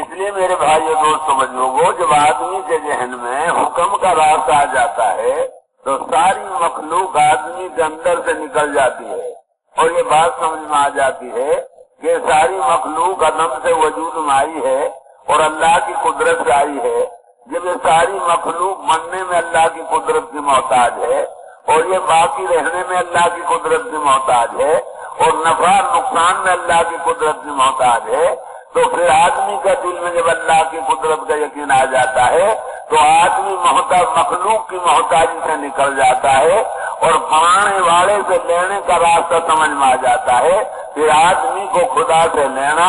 اس لیے میرے بھائی اور دوست سمجھو جب آدمی کے ذہن میں حکم کا راستہ آ جاتا ہے، تو ساری مخلوق آدمی کے اندر سے نکل جاتی ہے۔ اور یہ بات سمجھ میں آ جاتی ہے کہ ساری مخلوق عدم سے وجود میں آئی ہے اور اللہ کی قدرت سے آئی ہے۔ جب یہ ساری مخلوق بننے میں اللہ کی قدرت کی محتاج ہے اور یہ باقی رہنے میں اللہ کی قدرت کی محتاج ہے اور نفع نقصان میں اللہ کی قدرت کی محتاج ہے تو پھر آدمی کا دل میں جب اللہ کی قدرت کا یقین آ جاتا ہے، تو آدمی محتاج مخلوق کی محتاجی سے نکل جاتا ہے اور پرانے والے سے لینے کا راستہ سمجھ میں آ جاتا ہے پھر آدمی کو خدا سے لینا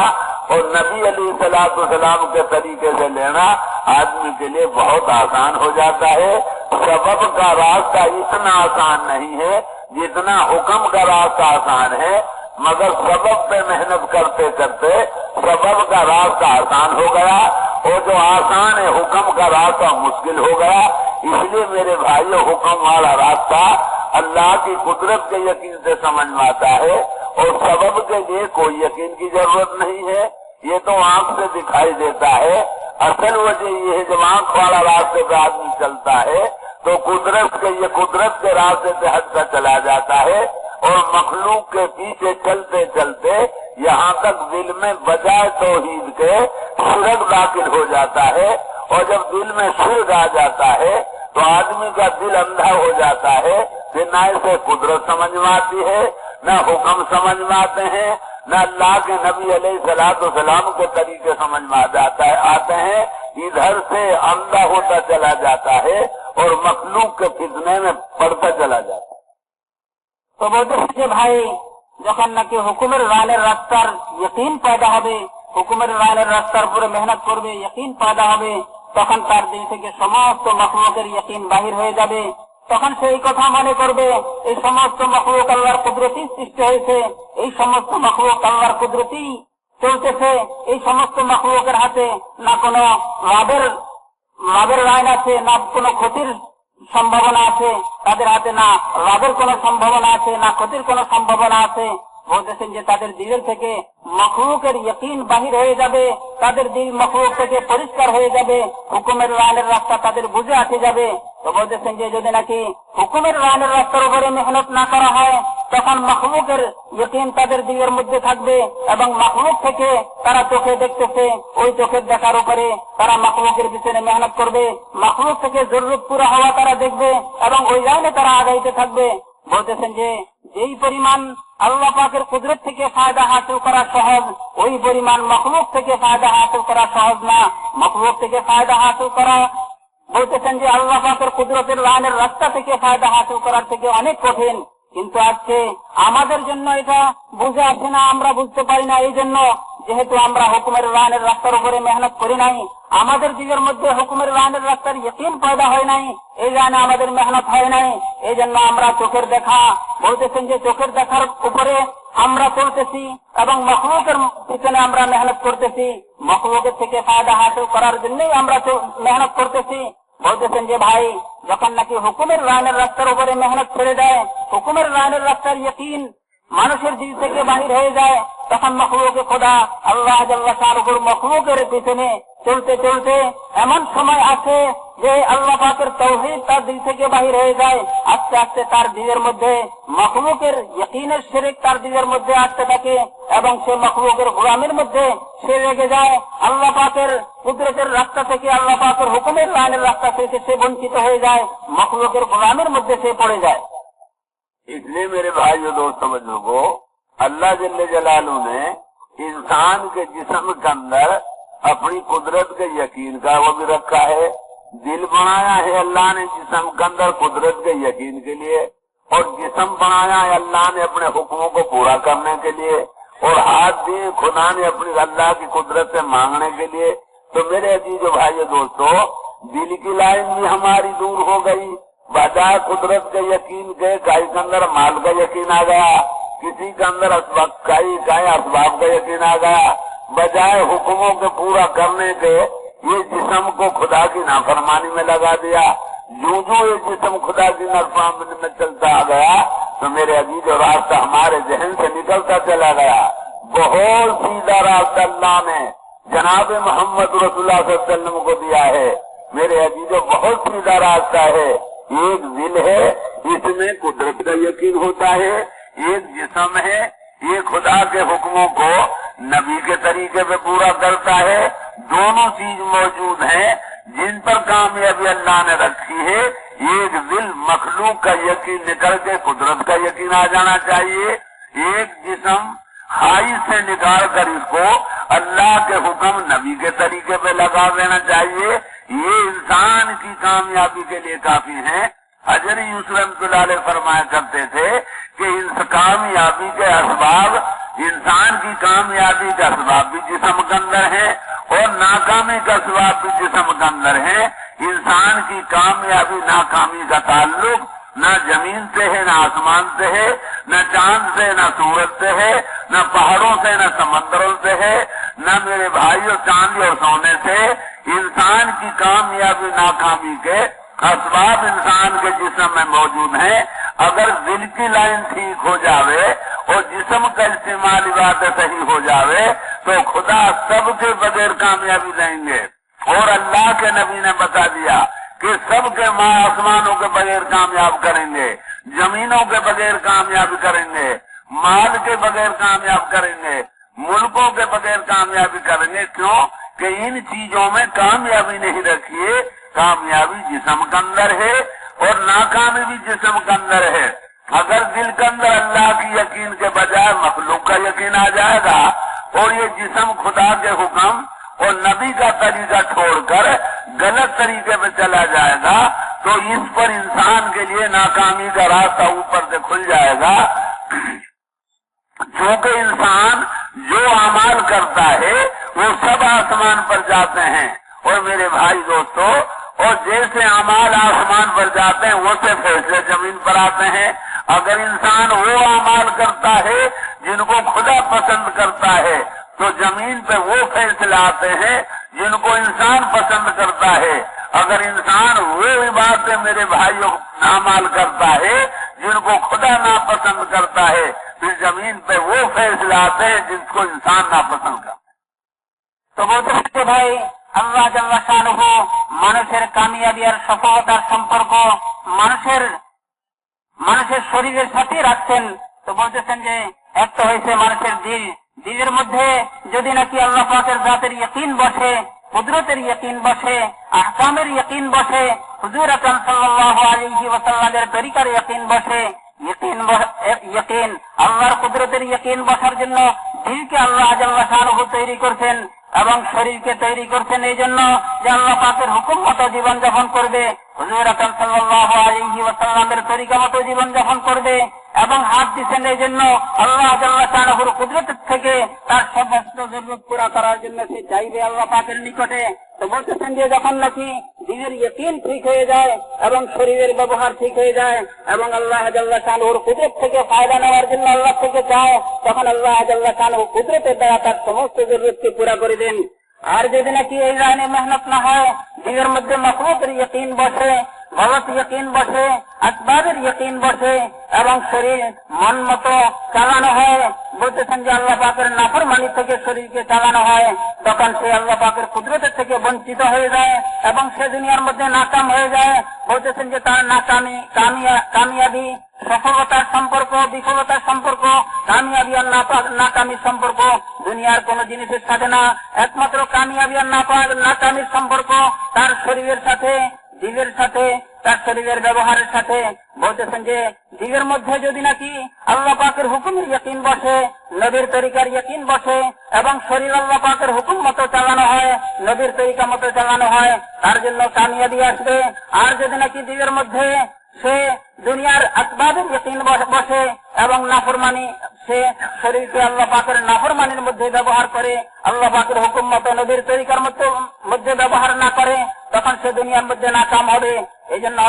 اور نبی علی صلاح السلام کے طریقے سے لینا آدمی کے لیے بہت آسان ہو جاتا ہے۔ سبب کا راستہ اتنا آسان نہیں ہے جتنا حکم کا راستہ آسان ہے۔ مگر سبب پہ محنت کرتے کرتے سبب کا راستہ آسان ہو گیا اور جو آسان ہے، حکم کا راستہ مشکل ہو گیا۔ اس لیے میرے بھائی حکم والا راستہ اللہ کی قدرت کے یقین سے سمجھ میں آتا ہے اور سبب کے لیے کوئی یقین کی ضرورت نہیں ہے۔ یہ تو آنکھ سے دکھائی دیتا ہے۔ اصل وجہ یہ ہے، جب آنکھ والا راستے پہ آدمی چلتا ہے تو قدرت کے، یہ قدرت کے راستے سے ہٹ کر چلا جاتا ہے۔ اور مخلوق کے پیچھے چلتے چلتے یہاں تک دل میں بجائے توحید کے سورج داخل ہو جاتا ہے اور جب دل میں سورج آ جاتا ہے تو آدمی کا دل اندھا ہو جاتا ہے کہ نہ اسے قدرت سمجھ میں آتی ہے، نہ حکم سمجھ میں آتے ہیں، نہ اللہ کے نبی علیہ سلاۃ وسلام کے طریقے سمجھ میں جاتا ہے، آتے ہیں، ادھر سے اندھا ہوتا چلا جاتا ہے اور مخلوق کے فتنے میں پڑتا তো বলতেছে ভাই, যখন নাকি হুকুমের রানের রাস্তার ইয়কিন পয়দা হবে, হুকুমের রানের রাস্তার উপরে মেহনত করবে, ইয়কিন পয়দা হবে, তখন তার দিল থেকে সমস্ত মখলুকের ইয়কিন বাহির হয়ে যাবে। তখন সেই কথা মনে করবে, এই সমস্ত মখলুক আল্লাহর কুদরতি সৃষ্টি হয়েছে, এই সমস্ত মখলুক আল্লাহর কুদরতি চলতেছে, এই সমস্ত মখলুকের হাতে না কোনো লাভের লাভের লাইন আছে, না কোনো ক্ষতির সম্ভাবনা আছে, তাদের হাতে না লাভের কোনো সম্ভাবনা আছে, না ক্ষতির কোনো সম্ভাবনা আছে। বলতেছেন যে তাদের দিলের থেকে মখলুকের ইয়কিন বাহির হয়ে যাবে, তাদের দিল মখলুক থেকে পরিষ্কার হয়ে যাবে, হুকুমের রানের রাস্তা তাদের বুঝে আসে যাবে। তো বলতেছেন যে যদি নাকি হুকুমের রানের রাস্তার উপরে মেহনত না করা হয় তখন মখলুকের ইয়কিন তাদের দিলের মধ্যে থাকবে এবং মখলুক থেকে তারা চোখে দেখতেছে, ওই চোখের দেখার উপরে তারা মখলুকের পিছনে মেহনত করবে। মখলুক থেকে জরুরত পুরা হওয়া তারা দেখবে এবং ওই লাইনে তারা আগাইতে থাকবে। বলতেছেন যে, যেই পরিমাণ আল্লাহ পাকের কুদরত থেকে ফায়দা হাসিল করা সহজ, ওই পরিমাণ মখলুক থেকে ফায়দা হাসিল করা সহজ না। মখলুক থেকে ফায়দা হাসিল করা, বলতেছেন যে, আল্লাহ পাকের কুদরতের লাইনের রাস্তা থেকে ফায়দা হাসিল করার থেকে অনেক কঠিন। কিন্তু আজকে আমাদের জন্য এটা বুঝে আসে না, আমরা বুঝতে পারি না। এই জন্য যেহেতু আমরা হুকুমের লাইনের রাস্তার উপরে মেহনত করি নাই, আমাদের দিকের মধ্যে হুকুমের লাইনের রাস্তার ইয়কিন পয়দা হয় নাই, এই লাইনে আমাদের মেহনত হয় নাই। এই জন্য আমরা চোখের দেখা বলতেছেন যে চোখের দেখার উপরে আমরা চলতেছি এবং মখলুকের পিছনে আমরা মেহনত করতেছি। মখলুকের থেকে ফায়দা হাসিল করার জন্যই আমরা মেহনত করতেছি। বলতেছেন যে ভাই, যখন নাকি হুকুমের লাইনের রাস্তার উপরে মেহনত ছেড়ে দেয়, হুকুমের লাইনের রাস্তার ইয়কিন মানুষের দিল থেকে বাহির হয়ে যায়, তখন মখলুকে খোদা আল্লাহ শাহরুকুর মখলুকের পিছনে চলতে চলতে এমন সময় আছে যে আল্লাহ পাকের তৌহিদ তার দিল থেকে বাহির হয়ে যায় আস্তে আস্তে তার দিলের মধ্যে মখলুকের ইকিনের শেরেক তার দিলের মধ্যে আসতে থাকে এবং সে মখলুকের গোলামের মধ্যে সে রেগে যায় আল্লাহ পাকের কুদরতের রাস্তা থেকে আল্লাহ পাকের হুকুমের লাইনের রাস্তা থেকে সে বঞ্চিত হয়ে যায় মখলুকের গোলামের মধ্যে সে পড়ে যায় اس لیے میرے بھائیو دوست سمجھو کو اللہ جل جلالہ نے انسان کے جسم کے اندر اپنی قدرت کے یقین کا وہ بھی رکھا ہے دل بنایا ہے اللہ نے، جسم کے اندر قدرت کے یقین کے لیے، اور جسم بنایا ہے اللہ نے اپنے حکموں کو پورا کرنے کے لیے، اور ہاتھ دیے خدا نے اپنی اللہ کی قدرت سے مانگنے کے لیے۔ تو میرے عزیز بھائی دوستو، دل کی لائن بھی ہماری دور ہو گئی۔ بجائے قدرت کے یقین کے، کائی کے اندر مال کا یقین آ گیا۔ کسی کے اندر اسباب کا یقین آ گیا۔ بجائے حکموں کے پورا کرنے کے یہ جسم کو خدا کی نافرمانی میں لگا دیا۔ جو جو یہ جسم خدا کی نافرمانی میں چلتا آ گیا، تو میرے عزیز و راستہ ہمارے ذہن سے نکلتا چلا گیا۔ بہت سیدھا راستہ اللہ نے جناب محمد رسول اللہ صلی اللہ علیہ وسلم کو دیا ہے۔ میرے عزیز، بہت سیدھا راستہ ہے۔ ایک دل ہے، اس میں قدرت کا یقین ہوتا ہے۔ ایک جسم ہے، یہ خدا کے حکموں کو نبی کے طریقے پہ پورا کرتا ہے۔ دونوں چیز موجود ہیں جن پر کامیابی اللہ نے رکھی ہے۔ ایک دل مخلوق کا یقین نکل کے قدرت کا یقین آ جانا چاہیے۔ ایک جسم ہائی سے نکال کر اس کو اللہ کے حکم، نبی کے طریقے پہ لگا دینا چاہیے۔ یہ انسان کی کامیابی کے لیے کافی ہے حضر یوسلم علیہ فرمایا کرتے تھے کہ اس کامیابی کے اسباب انسان کی کامیابی کا اسباب بھی جسم کا زمین سے ہے، نہ آسمان سے ہے، نہ چاند سے، نہ سورج سے ہے، نہ پہاڑوں سے، نہ سمندروں سے ہے، نہ میرے بھائیوں چاندی اور سونے سے۔ انسان کی کامیابی، ناکامی کے اسباب انسان کے جسم میں موجود ہیں۔ اگر دل کی لائن ٹھیک ہو جاوے اور جسم کا استعمال عبادت صحیح ہو جاوے، تو خدا سب کے بغیر کامیابی دیں گے۔ اور اللہ کے نبی نے بتا دیا کہ سب کے ماں آسمانوں کے بغیر کامیاب کریں گے، زمینوں کے بغیر کامیاب کریں گے، مال کے بغیر کامیاب کریں گے، ملکوں کے بغیر کامیابی کریں گے، کیوں؟ کہ ان چیزوں میں کامیابی نہیں رکھیے، کامیابی جسم کے اندر ہے اور ناکامی بھی جسم کے اندر ہے۔ اگر دل کے اندر اللہ کی یقین کے بجائے مخلوق کا یقین آ جائے گا اور یہ جسم خدا کے حکم اور نبی کا طریقہ چھوڑ کر غلط طریقے پہ چلا جائے گا تو اس پر انسان کے لیے ناکامی کا راستہ اوپر سے کھل جائے گا۔ چونکہ انسان جو امال کرتا ہے، وہ سب آسمان پر جاتے ہیں۔ اور میرے بھائی دوستو، اور جیسے امال آسمان پر جاتے ہیں ویسے فیصلے زمین پر آتے ہیں۔ اگر انسان وہ امال کرتا ہے، جن کو خدا پسند کرتا ہے تو زمین پہ وہ فیصلے آتے ہیں جن کو انسان پسند کرتا ہے۔ اگر انسان وہ عبادتیں میرے بھائیوں نامال کرتا ہے، جن کو خدا ناپسند کرتا ہے، پھر زمین پہ وہ فیصلے آتے ہیں جن کو انسان ناپسند کرتا ہے۔ تو وہ تو بھائی، اللہ جل شانہ মানুষের কামিয়াবি আর সফলতার সম্পর্ক মানুষের মানুষের শরীরের সাথে রাখছেন তো বলতেছেন যে একটা হয়েছে মানুষের দিল দিলের মধ্যে যদি নাকি আল্লাহ পাকের জাতের ইয়কিন বসে, কুদরতের ইয়কিন বসে, আহকামের ইয়কিন বসে হুজুর আকরাম সাল্লাল্লাহু আলাইহি ওয়াসাল্লামের তরিকার ইয়কিন বসে, ইয়কিন আল্লাহর কুদরতের ইয়কিন বসার জন্য দিলকে আল্লাহ জাল্লাহ শাহরুহু তৈরি করছেন এবং শরীরকে তৈরি করছেন এই জন্য যে আল্লাহ পাকের হুকুম মতো জীবন যাপন করবে হুজুর আকরাম সাল্লাল্লাহু আলাইহি ওয়াসাল্লামের তরিকা মতো জীবন যাপন করবে। এবং হাত দিচ্ছেন এই জন্য আল্লাহ জাল্লাহ কুদরতের থেকে তার সমস্ত জরুরত পুরা করার জন্য সে চাইবে আল্লাহ পাকের নিকটে। তো বলতেছেন যে যখন নাকি দিনের ইয়কিন ঠিক হয়ে যায় এবং শরীরের ব্যবহার ঠিক হয়ে যায় এবং আল্লাহ জাল্লাহ শাহরুহুর কুদরত থেকে ফায়দা নেওয়ার জন্য আল্লাহ থেকে চায়, তখন আল্লাহ জাল্লাহ শাহরুহ কুদরতের দ্বারা তার সমস্ত জরুরতকে পুরা করে দেন। আর যদি নাকি এই লাইনে মেহনত না হয়, দিনের মধ্যে মখলুকের ইয়কিন বসে গলত ইয়কিন বসে আসবাবের ইয়কিন বসে, এবং শরীর মন মতো চালানো হয়। বলতেছেন যে আল্লাহ পাকের নাফরমানি থেকে শরীরকে চালানো হয়, তখন সে আল্লাহ পাকের কুদরতের থেকে বঞ্চিত হয়ে যায়, এবং সে দুনিয়ার মধ্যে নাকাম হয়ে যায়। বলতেছেন যে তার নাকামি, কামিয়া- কামিয়াবি সফলতার সম্পর্ক, বিফলতার সম্পর্ক, কামিয়াবি আর নাকামির সম্পর্ক। দুনিয়ার কোন জিনিসের সাথে না। একমাত্র কামিয়াবি আর নাকামির সম্পর্ক, তার শরীরের সাথে। দিলের সাথে, তার শরীরের ব্যবহারের সাথে বলতেছেন যে দিলের মধ্যে যদি নাকি আল্লাহ পাকের হুকুমের ইয়কিন বসে, নবীর তরিকার ইয়কিন বসে, এবং শরীর আল্লাহ পাকের হুকুম মতো চালানো হয়, নবীর তরিকা মতো চালানো হয়, তার জন্য কামিয়াবি আসবে। আর যদি নাকি দিলের মধ্যে সে দুনিয়ার আসবাবের ইয়কিন বসে, এবং নাফরমানি, সে শরীরকে আল্লাহ পাকের নাফরমানির মধ্যে ব্যবহার করে, আল্লাহ পাকের হুকুম মতো নবীর তরিকার মতো, মধ্যে ব্যবহার না করে দুনিয়ার মধ্যে নাকাম হবে। এই জন্য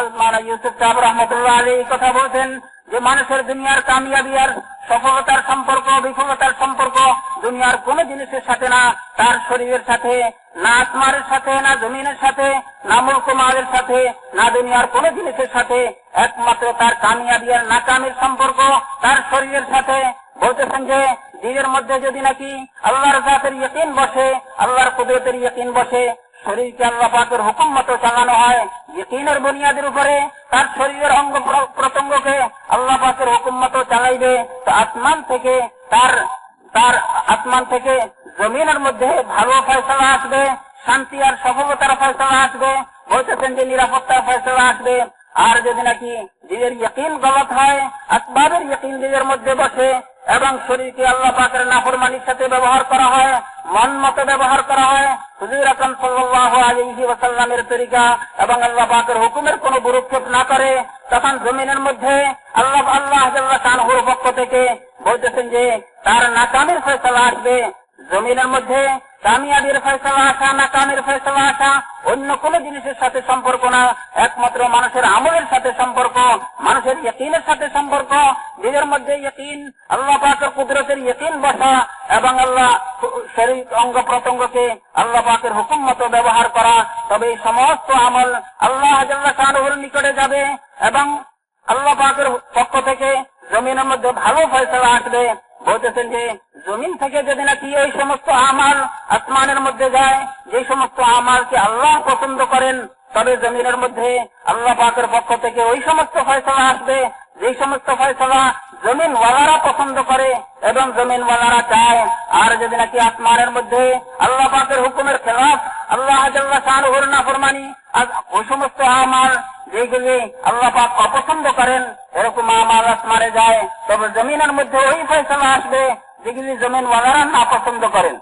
ইউসুফ সাহেব রহমতুল্লাহ আলী এই কথা বলছেন যে, মানুষের দুনিয়ার কামিয়াবি আর সফলতার সম্পর্ক, বিফলতার সম্পর্ক দুনিয়ার কোন জিনিসের সাথে না। তার শরীরের সাথে, না আসমানের সাথে, না জমিনের সাথে, না মুলকুমারের সাথে, না দুনিয়ার কোন জিনিসের সাথে। একমাত্র তার কামিয়াবি আর নাকামির সম্পর্ক, তার শরীরের সাথে। বলতেছেন যে দিলের মধ্যে যদি নাকি আল্লাহর জাতের ইয়কিন বসে, আল্লাহর কুদরতের ইয়কিন বসে শরীরকে আল্লাহ পাকের হুকুম মতো চালানো হয়। ইয়কিনের বুনিয়াদের উপরে তার শরীরের অঙ্গ আল্লাহ পাকের হুকুম মতো চালাইবে। তো আসমান থেকে তার তার আসমান থেকে জমিনের মধ্যে ভালো ফয়সলা আসবে, শান্তি আর সফলতার ফয়সলা আসবে, বলতেছেন যে নিরাপত্তার ফয়সলা আসবে। আর যদি নাকি দিলের ইয়কিন গলত হয়, আসবাবের দিলের মধ্যে বসে এবং শরীরকে আল্লাহ পাকের নাফরমানির সাথে ব্যবহার করা হয়, মন মতো ব্যবহার করা হয়। হুজুর আকরম সাল্লাহ আলহি ওসাল্লামের তরিকা এবং আল্লাহ পাকের হুকুমের কোন গুরুক্ষেপ না করে, তখন জমিনের মধ্যে আল্লাহ আল্লাহ কানহুর পক্ষ থেকে বলতেছেন যে, তার নাকামের ফেসলা আসবে। জমিনের মধ্যে কামিয়াবির ফয়সলা আসা, নাকামের ফয়সলা আসা, অন্য কোন জিনিসের সাথে সম্পর্ক না। একমাত্র মানুষের আমলের সাথে সম্পর্ক, মানুষের ইয়কিনের সাথে সম্পর্ক, নিজের মধ্যে ইয়কিন, আল্লাহ পাকের কুদরতের ইয়কিন বসা এবং আল্লাহ শরীর অঙ্গ প্রত্যঙ্গকে আল্লাহ পাকের হুকুম মতো ব্যবহার করা। তবে এই সমস্ত আমল আল্লাহ শাহরুর নিকটে যাবে এবং আল্লাহ পাকের পক্ষ থেকে জমিনের মধ্যে ভালো ফয়সলা আসবে। বলতেছেন যে জমিন থেকে যদি নাকি এই সমস্ত আমাল আসমানের মধ্যে যায়, যে সমস্ত আমালকে আল্লাহ পছন্দ করেন, তবে জমিনের মধ্যে আল্লাহ পাকের পক্ষ থেকে ওই সমস্ত ফয়সলা আসবে। যে সমস্ত ফয়সলা জমিন ওয়ালারা পছন্দ করে এবং জমিন ওয়ালারা চায়, আর যদি নাকি আসমানের মধ্যে আল্লাহ পাকের হুকুমের খেলাফ, আল্লাহ না ফরমানি আর ওই সমস্ত আমাল যেগুলি আল্লাহ পাক অপছন্দ করেন, এরকম আমাল আসমানে যায়, তবে জমিনের মধ্যে ওই ফয়সলা আসবে। যেগুলি জমিন ওয়ালারা না পছন্দ করেন।